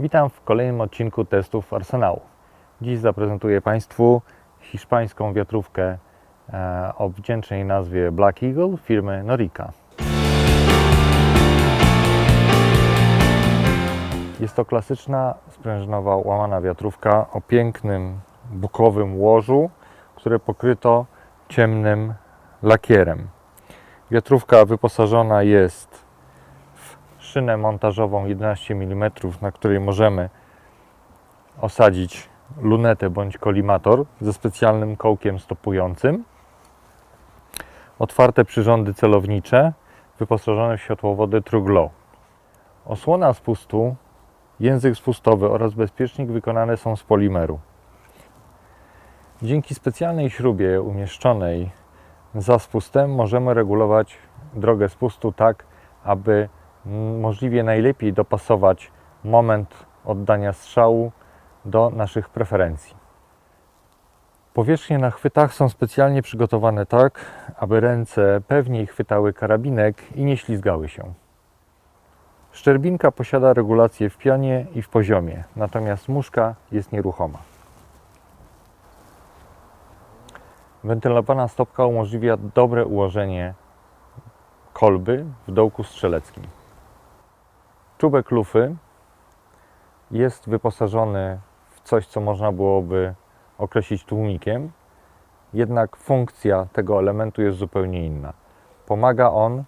Witam w kolejnym odcinku testów Arsenału. Dziś zaprezentuję Państwu hiszpańską wiatrówkę e, o wdzięcznej nazwie Black Eagle firmy Norica. Jest to klasyczna sprężynowa łamana wiatrówka o pięknym bukowym łożu, które pokryto ciemnym lakierem. Wiatrówka wyposażona jest szynę montażową 11 mm, na której możemy osadzić lunetę bądź kolimator ze specjalnym kołkiem stopującym. Otwarte przyrządy celownicze wyposażone w światłowody True Glow. Osłona spustu, język spustowy oraz bezpiecznik wykonane są z polimeru. Dzięki specjalnej śrubie umieszczonej za spustem możemy regulować drogę spustu tak, aby możliwie najlepiej dopasować moment oddania strzału do naszych preferencji. Powierzchnie na chwytach są specjalnie przygotowane tak, aby ręce pewniej chwytały karabinek i nie ślizgały się. Szczerbinka posiada regulację w pionie i w poziomie, natomiast muszka jest nieruchoma. Wentylowana stopka umożliwia dobre ułożenie kolby w dołku strzeleckim. Czubek lufy jest wyposażony w coś, co można byłoby określić tłumikiem, jednak funkcja tego elementu jest zupełnie inna. Pomaga on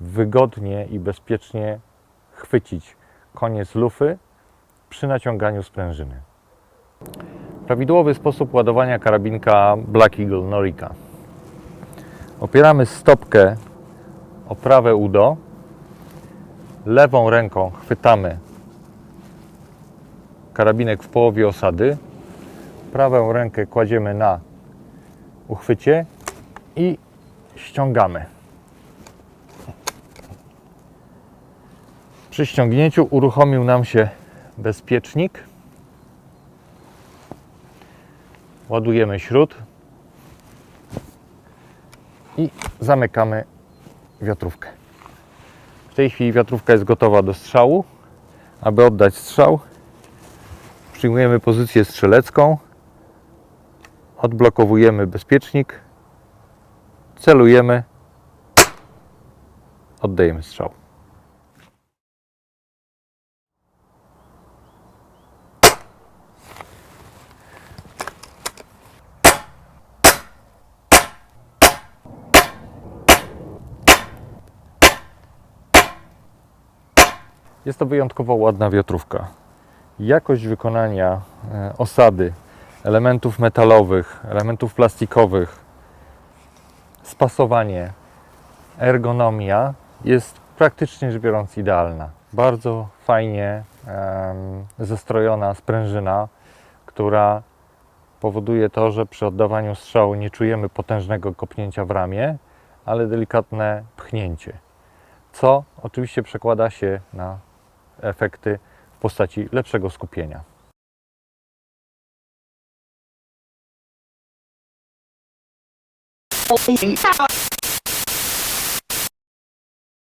wygodnie i bezpiecznie chwycić koniec lufy przy naciąganiu sprężyny. Prawidłowy sposób ładowania karabinka Black Eagle Norica. Opieramy stopkę o prawe udo, lewą ręką chwytamy karabinek w połowie osady, prawą rękę kładziemy na uchwycie i ściągamy. Przy ściągnięciu uruchomił nam się bezpiecznik. Ładujemy śrut i zamykamy wiatrówkę. Tej chwili wiatrówka jest gotowa do strzału. Aby oddać strzał, przyjmujemy pozycję strzelecką, odblokowujemy bezpiecznik, celujemy, oddajemy strzał. Jest to wyjątkowo ładna wiatrówka. Jakość wykonania e, osady, elementów metalowych, elementów plastikowych, spasowanie, ergonomia jest praktycznie rzecz biorąc idealna. Bardzo fajnie zestrojona sprężyna, która powoduje to, że przy oddawaniu strzału nie czujemy potężnego kopnięcia w ramię, ale delikatne pchnięcie co oczywiście przekłada się na efekty w postaci lepszego skupienia.